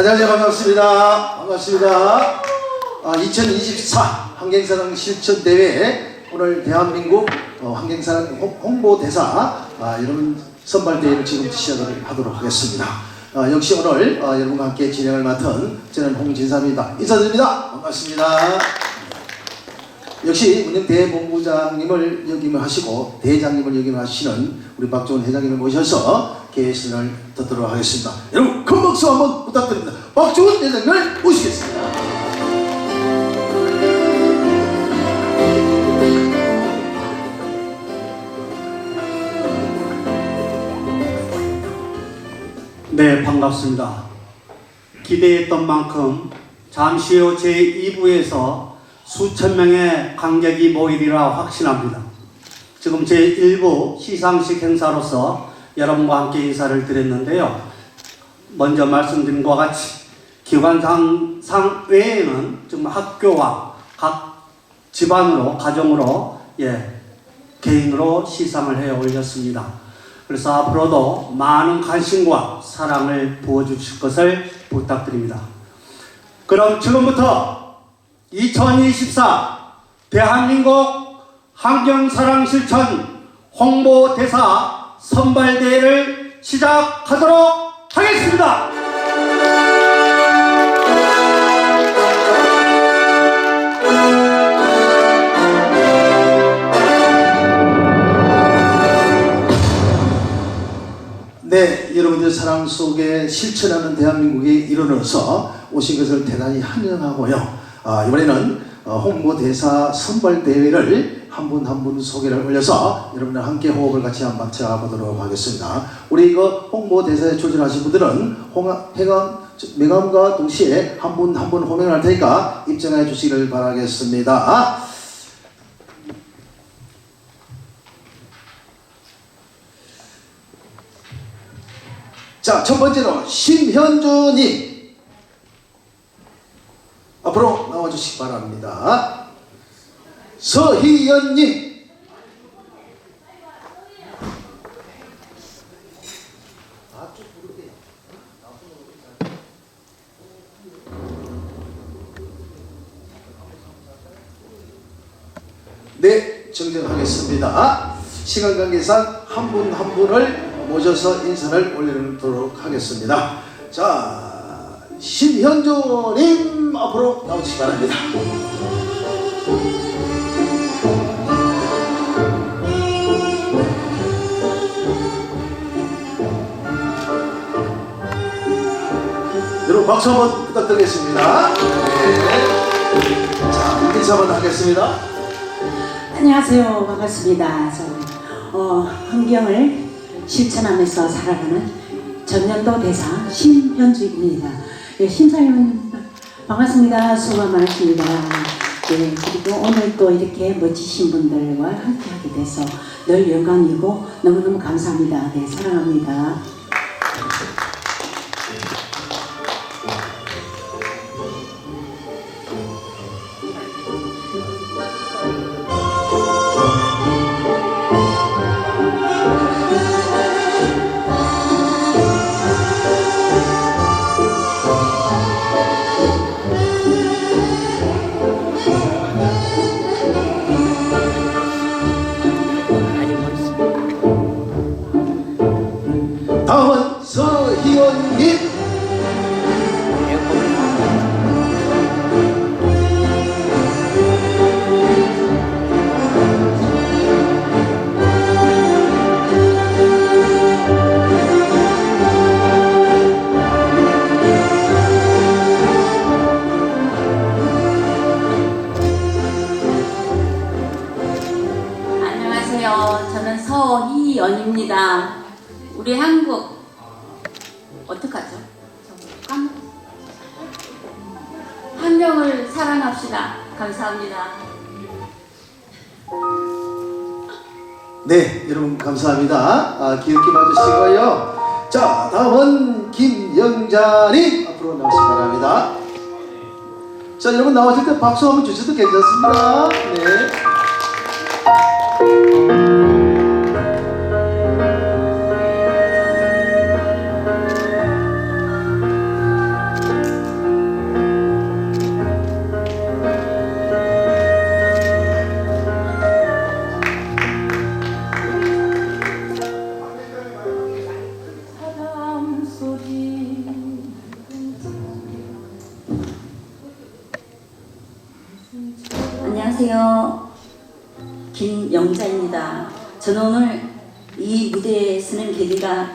안녕하세요. 반갑습니다. 반갑습니다. 아, 2024 환경사랑 실천대회 오늘 대한민국 어, 환경사랑 홍- 홍보대사 아, 여러분 선발대회를 지금 시작을 하도록 하겠습니다. 아, 역시 오늘 아, 여러분과 함께 진행을 맡은 저는 홍진삼입니다. 인사드립니다. 반갑습니다. 역시 운영대 본부장님을 역임하시고 대장님을 역임하시는 우리 박종훈 회장님을 모셔서 개회신을 듣도록 하겠습니다. 여러분 큰 박수 한번 부탁드립니다. 박종훈 회장님을 모시겠습니다. 네, 반갑습니다. 기대했던 만큼 잠시 후 제2부에서 수천 명의 관객이 모이리라 확신합니다. 지금 제1부 시상식 행사로서 여러분과 함께 인사를 드렸는데요. 먼저 말씀드린 것과 같이 기관상 상 외에는 지금 학교와 각 집안으로 가정으로 예 개인으로 시상을 해 올렸습니다. 그래서 앞으로도 많은 관심과 사랑을 부어주실 것을 부탁드립니다. 그럼 지금부터 2024 대한민국 환경사랑 실천 홍보대사 선발대회를 시작하도록 하겠습니다. 네, 여러분들 사랑 속에 실천하는 대한민국의 일원으로서 오신 것을 대단히 환영하고요. 아, 이번에는 어, 홍보대사 선발대회를 한 분 한 분 소개를 올려서 여러분들 함께 호흡을 같이 한번 맞춰보도록 하겠습니다. 우리 그 홍보 대사에 출전하신 분들은 홍, 해감, 명함과 동시에 한 분 한 분 호명을 할 테니까 입장해 주시기를 바라겠습니다. 자, 첫 번째로 심현주님 앞으로 나와주시기 바랍니다. 서희연님 네, 정정하겠습니다. 시간 관계상 한 분 한 분을 모셔서 인사를 올리도록 하겠습니다. 자, 신현조님 앞으로 나오시기 바랍니다. 여러분 박수 한번 부탁드리겠습니다. 네. 자, 인사 한번 하겠습니다. 안녕하세요. 반갑습니다. 저는 어, 환경을 실천하면서 살아가는 전년도 대사 신현주입니다. 예, 심사위원 반갑습니다. 수고 많으십니다. 예, 그리고 오늘 또 이렇게 멋지신 분들과 함께하게 돼서 늘 영광이고 너무너무 감사합니다. 네, 사랑합니다. 아, 귀엽게 봐주시고요. 자 다음은 김영자님. 앞으로 나오시기 바랍니다. 자 여러분 나오실 때 박수 한번 주셔도 괜찮습니다. 네. 안녕하세요. 김영자입니다. 저는 오늘 이 무대에 서는 계기가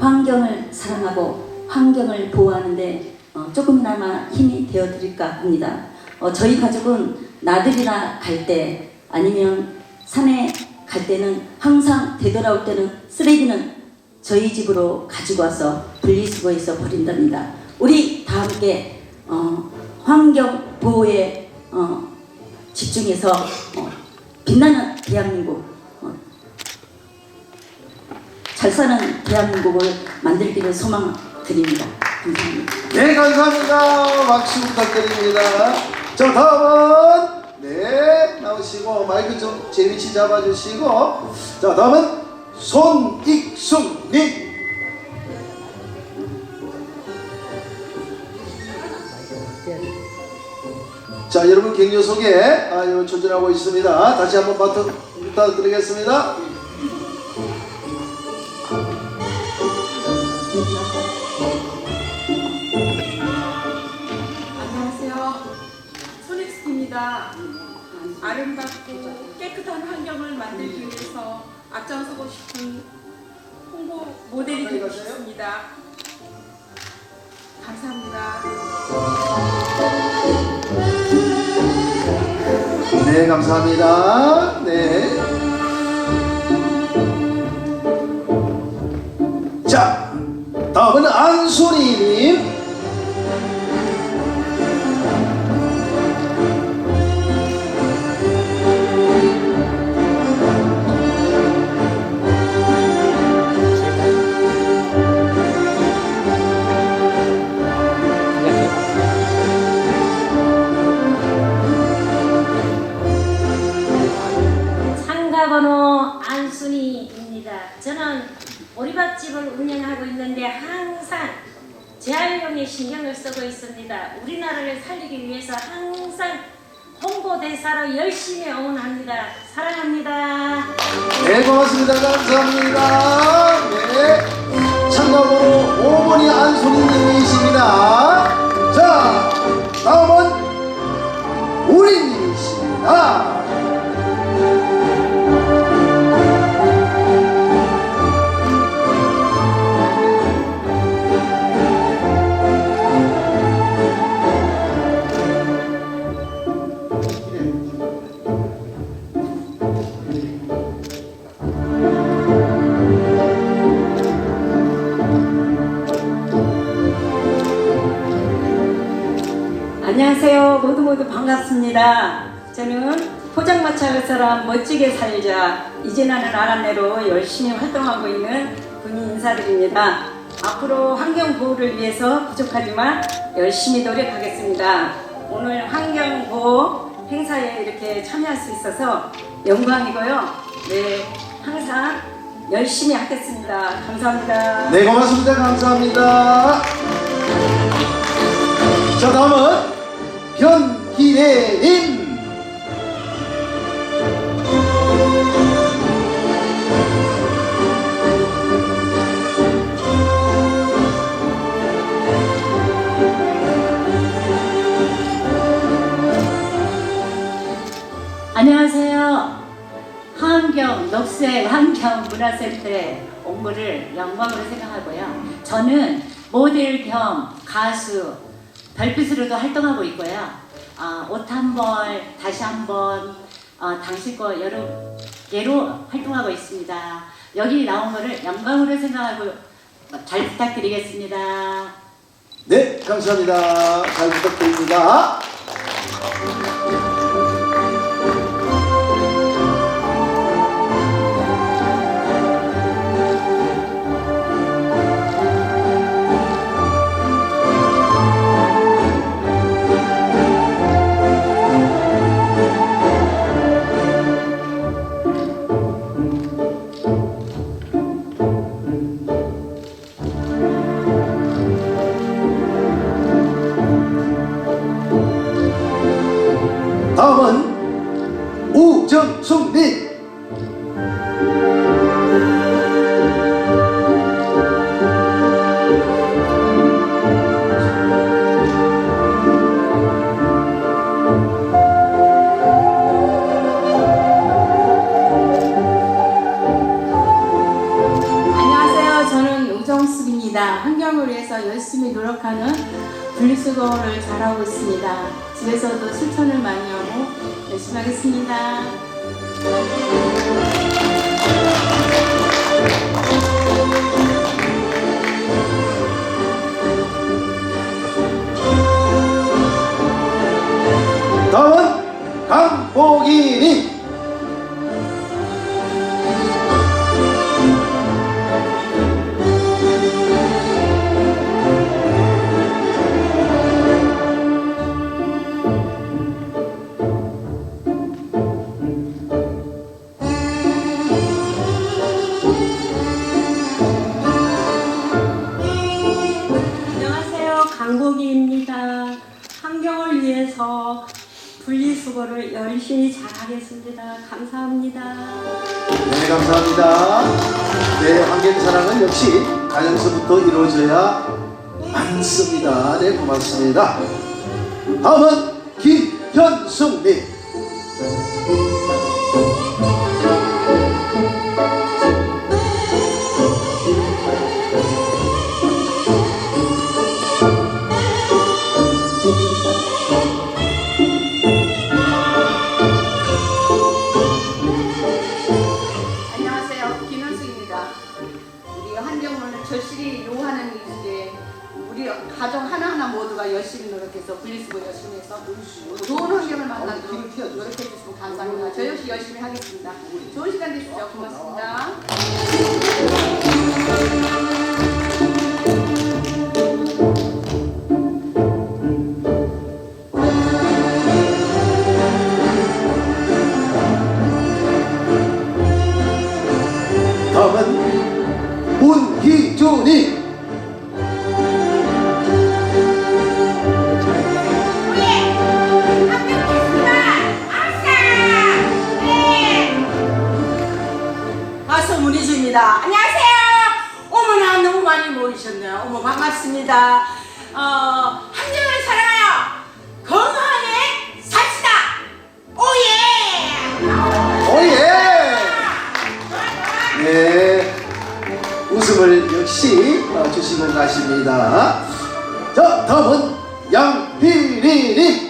환경을 사랑하고 환경을 보호하는데 어, 조금이나마 힘이 되어 드릴까 합니다. 어, 저희 가족은 나들이나 갈 때 아니면 산에 갈 때는 항상 되돌아올 때는 쓰레기는 저희 집으로 가지고 와서 분리수거해서 버린답니다. 우리 다 함께 어, 환경 보호에 어, 집중해서 어, 빛나는 대한민국 어, 잘 사는 대한민국을 만들기를 소망드립니다. 감사합니다. 네, 감사합니다. 박수 부탁드립니다. 자, 다음은 네 나오시고 마이크 좀 제 위치 잡아주시고 자, 다음은 손익숙님. 자, 여러분 격려 소개 아, 이거 조절하고 있습니다. 다시 한번 부탁- 부탁드리겠습니다. 안녕하세요. 손익숙입니다. 아름답고 깨끗한 환경을 만들기 위해서 앞장서고 싶은 홍보 모델이 되고 싶습니다. 감사합니다. 네, 감사합니다. 네. 자, 다음은 안소리 저는 오리밥집을 운영하고 있는데 항상 재활용에 신경을 쓰고 있습니다. 우리나라를 살리기 위해서 항상 홍보대사로 열심히 응원합니다. 사랑합니다. 네, 고맙습니다. 감사합니다. 네. 참가번호 5번이 안소리님이십니다. 자, 다음은 우리님이십니다. 반갑습니다. 저는 포장마차 사람 멋지게 살자 이제나는 아란내로 열심히 활동하고 있는 군인 인사드립니다. 앞으로 환경 보호를 위해서 부족하지만 열심히 노력하겠습니다. 오늘 환경 보호 행사에 이렇게 참여할 수 있어서 영광이고요. 네, 항상 열심히 하겠습니다. 감사합니다. 네, 고맙습니다. 감사합니다. 자, 다음은 변 기래님. 안녕하세요. 환경, 녹색 환경 문화센터의 업무를 영광으로 생각하고요. 저는 모델 겸 가수, 별빛으로도 활동하고 있고요. 아, 옷한 벌, 다시 한 번, 어, 당신과 여러 개로 활동하고 있습니다. 여기 나온 거를 영광으로 생각하고 잘 부탁드리겠습니다. 네, 감사합니다. 잘 부탁드립니다. 다음은 우정숙님. 환경을 위해서 열심히 노력하는 분리수거를 잘하고 있습니다. 집에서도 실천을 많이 하고 열심히 하겠습니다. 다음은 강복희님. 열심히 잘하겠습니다. 감사합니다. 네, 감사합니다. 네, 환경 사랑은 역시 가정에서부터 이루어져야 많습니다. 네, 고맙습니다. 다음은 김현숙님. 네요. 어머 반갑습니다. 어, 환경을 사랑하여 건강하게 삽시다. 오예. 오예! 네. 웃음을 역시 어, 주시고 가십니다. 자, 다음은 양피리님.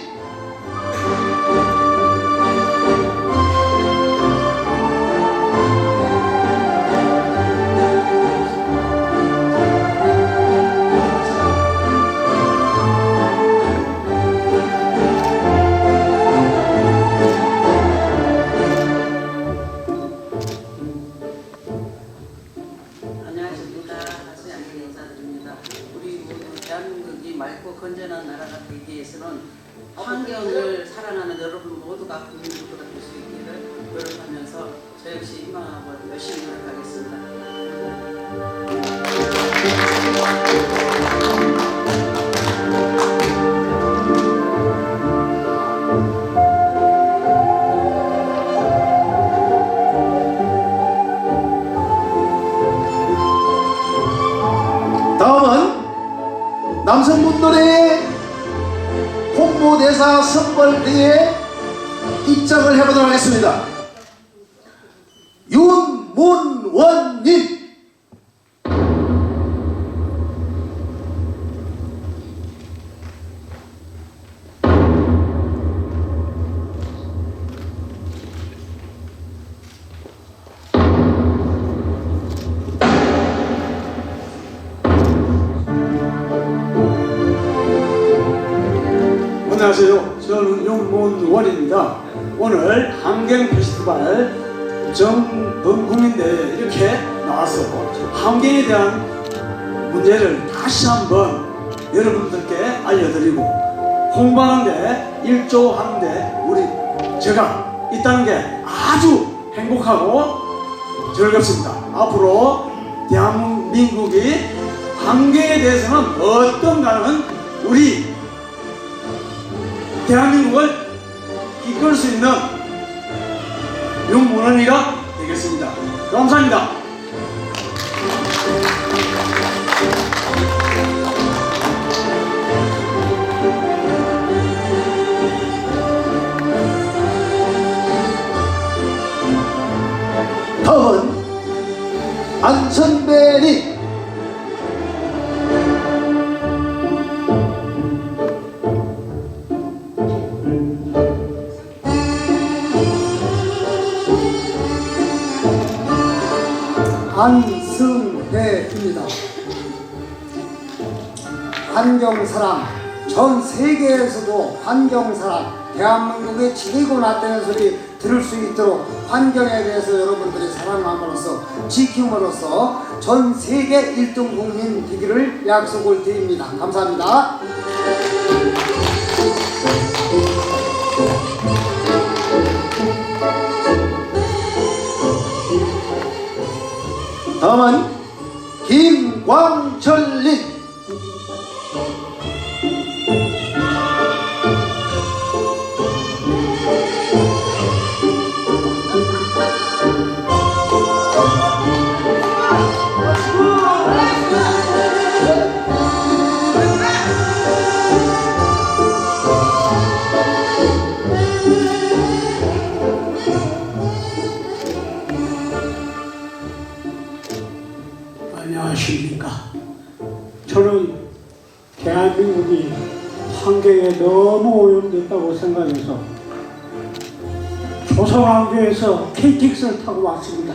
홍보대사 선발대에 입장을 해보도록 하겠습니다. 윤문원님. 안녕하세요. 저는 윤문원입니다. 오늘 환경 페스티벌 전 국민대회 이렇게 나와서 환경에 대한 문제를 다시 한번 여러분들께 알려드리고 홍보하는데 일조하는데 우리 제가 있다는 게 아주 행복하고 즐겁습니다. 앞으로 대한민국이 환경에 대해서는 어떤가는 우리 대한민국을 이끌 수 있는 윤문원이가 되겠습니다. 감사합니다. 다음은 안선배님. 안승배입니다. 환경사랑, 전 세계에서도 환경사랑, 대한민국의 지키고 났다는 소리 들을 수 있도록 환경에 대해서 여러분들이 사랑함으로써 지킴으로써 전 세계 1등 국민 되기를 약속을 드립니다. 감사합니다. 다음은 김광철님. 생각해서 조선왕조에서 KTX를 타고 왔습니다.